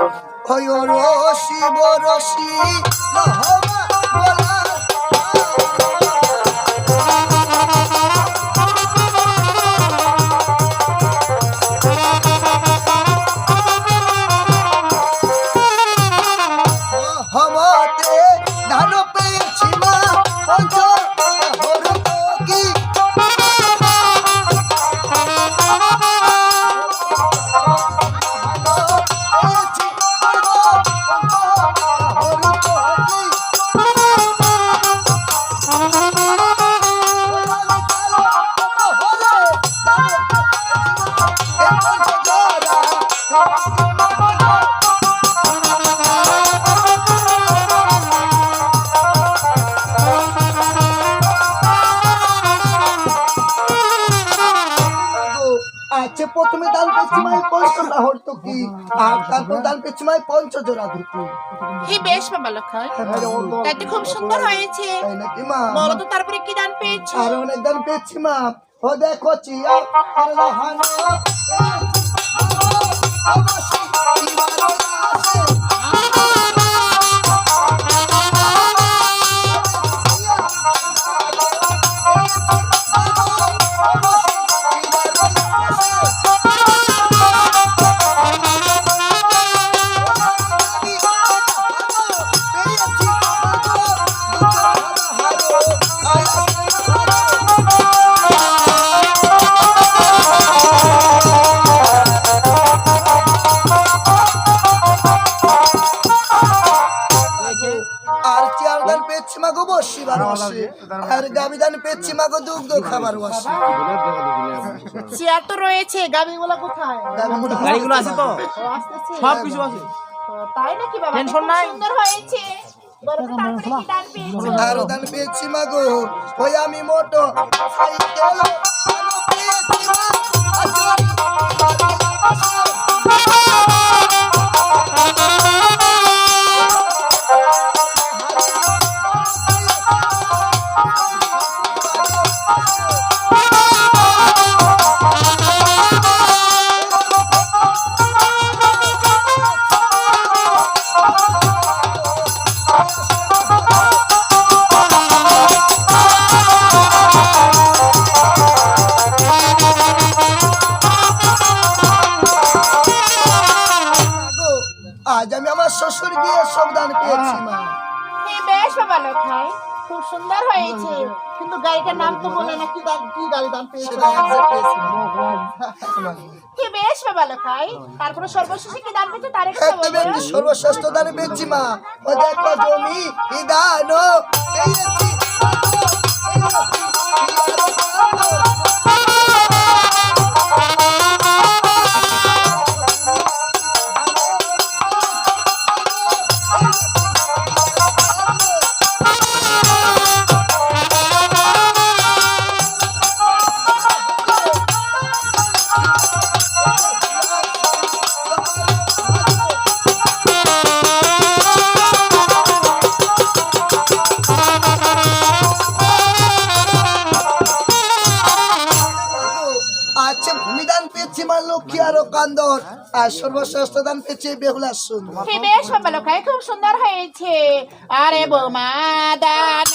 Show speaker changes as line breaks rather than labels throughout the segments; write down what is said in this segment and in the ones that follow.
ও রশি বরশি নহবা বলা। হমতে ধান পেয়েছি মা পঞ্চ আচ্ছা প্রথমে দান পেছিমাই পঞ্চটা হরত কি? আর তারপর দান পেছিমাই পঞ্চ জোড়া ধুতি
হে বেশ বাবা লক্ষণ। তাইতে খুব সুন্দর হয়েছে। বলো তো তারপরে কি দান পেয়েছ?
আর অনেক দান পেয়েছি মা। ও দেখো চিয়া আর লাহানো অবশ্যই ইমারো দান মাগো বসিবার বসে। আর গাবি দান পেয়েছি মাগো দুগ্ধ খাবার বসে।
চেয়ার তো রয়েছে গাড়িগুলো কোথায়?
গাড়িগুলো আছে তো? সব কিছু আছে।
তাই নাকি বাবা?
টেনশন নাই।
সুন্দর হয়েছে। দান
আর দান পেয়েছি মাগো। ওই আমি মোটো সাইকেল
খুব সুন্দর হয়েছে। কিন্তু গাড়িটার নাম তো বলে না কি কি গাড়ি দাম পেয়েছ। হে বেশ বাবা লক্ষণ তারপরে সর্বশেষে কি দান পেয়েছ? তার
একটা সর্বশ্রেষ্ঠ দান পেয়েছি মা। ও দেখো জমি দান পেয়েছি। আচ্ছা ভূমিদান পেয়েছি মা লক্ষ্মী আরও কান্দর। আর সর্বশ্রেষ্ঠ দান পেয়েছি বেহুলা সুন্দর।
বেশ লক্ষণ খুব সুন্দর হয়েছে। আরে বোমা, দান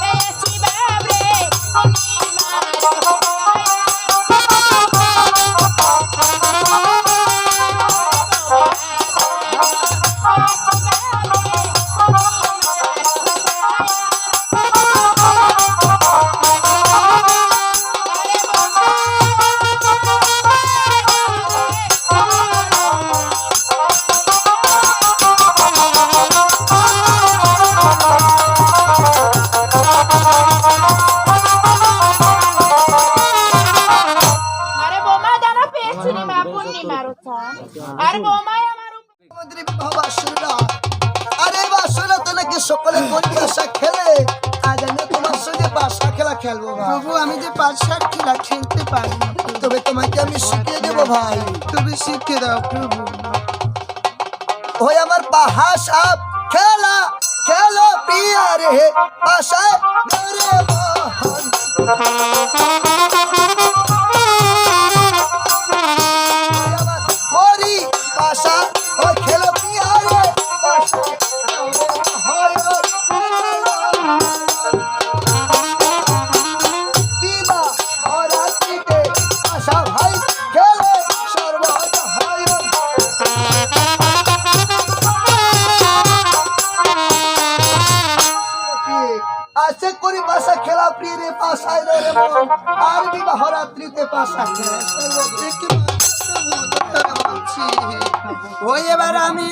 পেয়েছি বাবরে আরে বোমাই আমার উপর-
বাসুরা আরে বাসুরা তো নাকি সকলে গরিব আশা খেলে? আজ আমি তোমার সঙ্গে পাশা খেলা খেলব
প্রভু আমি যে পাঁচশাট খেলা খেলতে পারি
তবে তোমাকে আমি শিখিয়ে দেবো ভাই।
তুমি শিখে দাও প্রভু।
ওই আমার পাহা সাপ খেলা খেলো প্রিয়া রে। গরে মোহন রাত্রিতে পাশা খেলে
দেখতে পাচ্ছ প্রভু বলছি ওই এবার আমি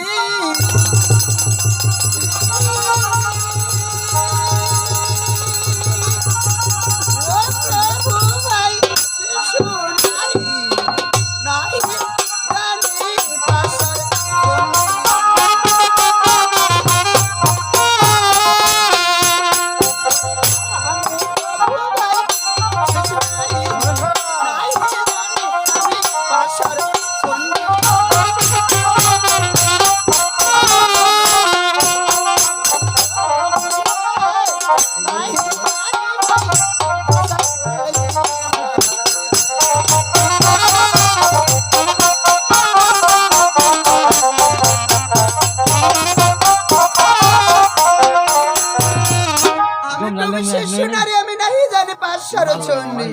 জানি পাঁচশার চন্ডী।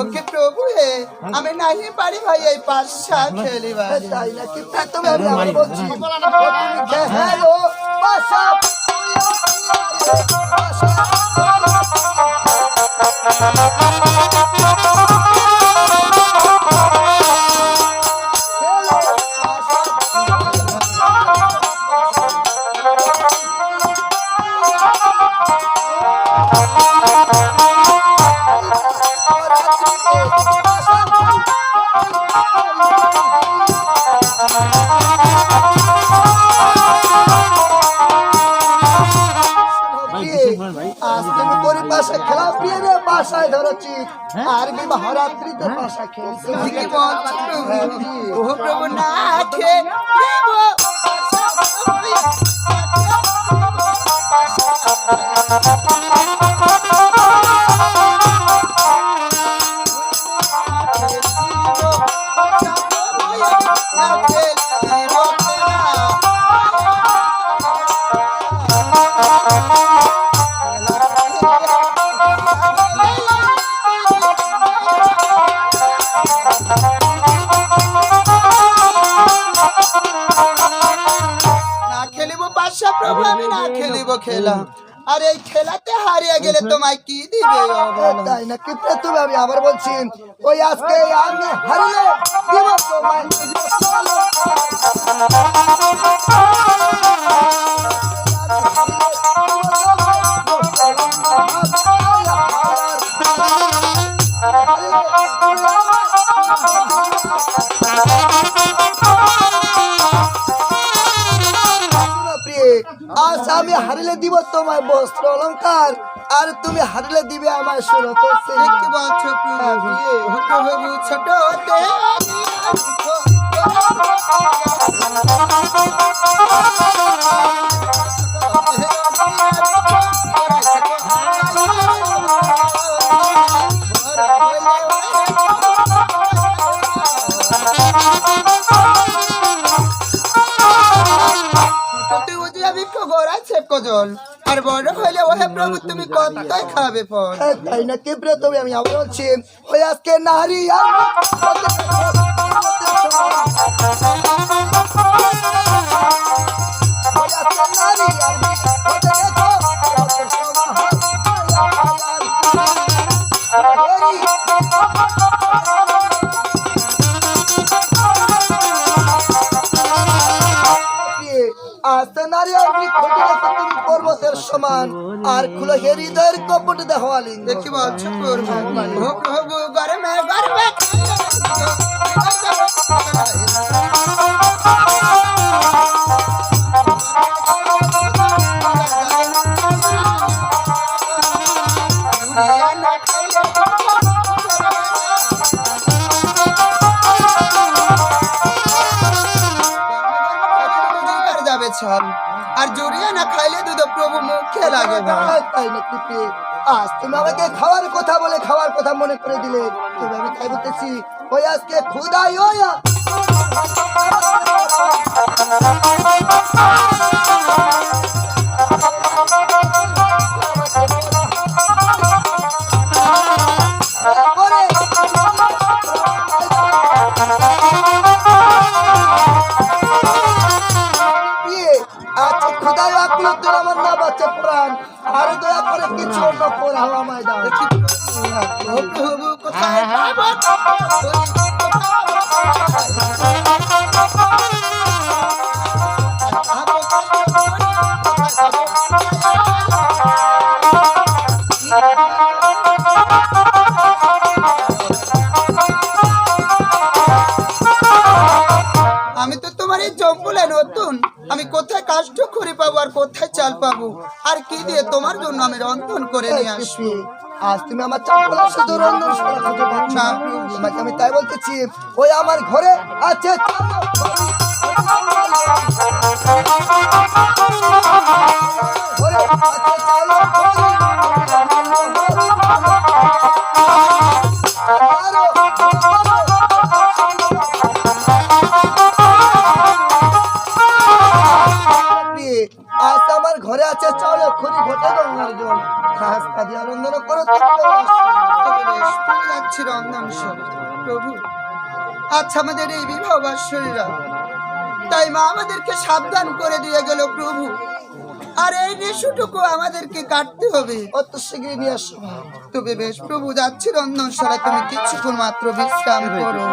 ওকে প্রভু হে আমি নাহি পারি ভাই এই পাশা খেলিবার।
তাই নাকি? তুমি আমি বলছি তুমি খেলো পাশা আজ বাসায় ধরেছি। আর বিবাহ রাত্রিতে পাশা খেলছি।
কি ও প্রভু না না খেলা। আর এই খেলাতে হারিয়ে গেলে তোমায় কি দিবে?
তাই না কি তুমি আবার বলছি, ওই আজকে আমি হারিয়ে দিব তোমায়। আজ আমি হারিলে দিব তোমার বস্ত্র অলংকার আর তুমি হারিলে দিবে আমার সুরত
ছোট হতে তুই বুঝি আমি গোড়া ছেপ কজল আর বড় হইলে ওহে প্রভু, তুমি কতই খাবে ফল?
তাই না? কি তুমি, আমি আবার বলছি, ওই আজকে নারী আর পর্বতের সমান। আর খুলে হৃদয়ের কপট দেওয়ালিং
দেখি বলছো গরমে গরমে।
খাওয়ার কথা মনে করে দিলে তবে আমি তাই বলতেছি ওই আজকে খুদাই ওয়া তুই আমার না বাচ্চা প্রাণ। আরে দয়া করে কিছু অন্য পড়াও আমায় দাও
কোথায় আর কোথায় চাল পাবো? আর কি দিয়ে তোমার জন্য আমি রন্ধন করে নিয়ে আসব?
আজ তুমি আমার চাপলা শুধু রন্ধন ছাড়া খুঁজে না। তোমাকে আমি তাই বলতেছি ওই আমার ঘরে আছে ঘরে আনন্দ করো
যাচ্ছি। প্রভু আচ্ছা আমাদের এই তাই মা আমাদেরকে সাবধান করে দিয়ে গেল প্রভু। আর এই নিশুটুকু আমাদেরকে কাটতে হবে।
অত শীঘ্রই নিয়ে আসো।
তবে বেশ, প্রভু, যাচ্ছি রন্ধনশালা তুমি কিছুক্ষণ মাত্র বিশ্রাম করো।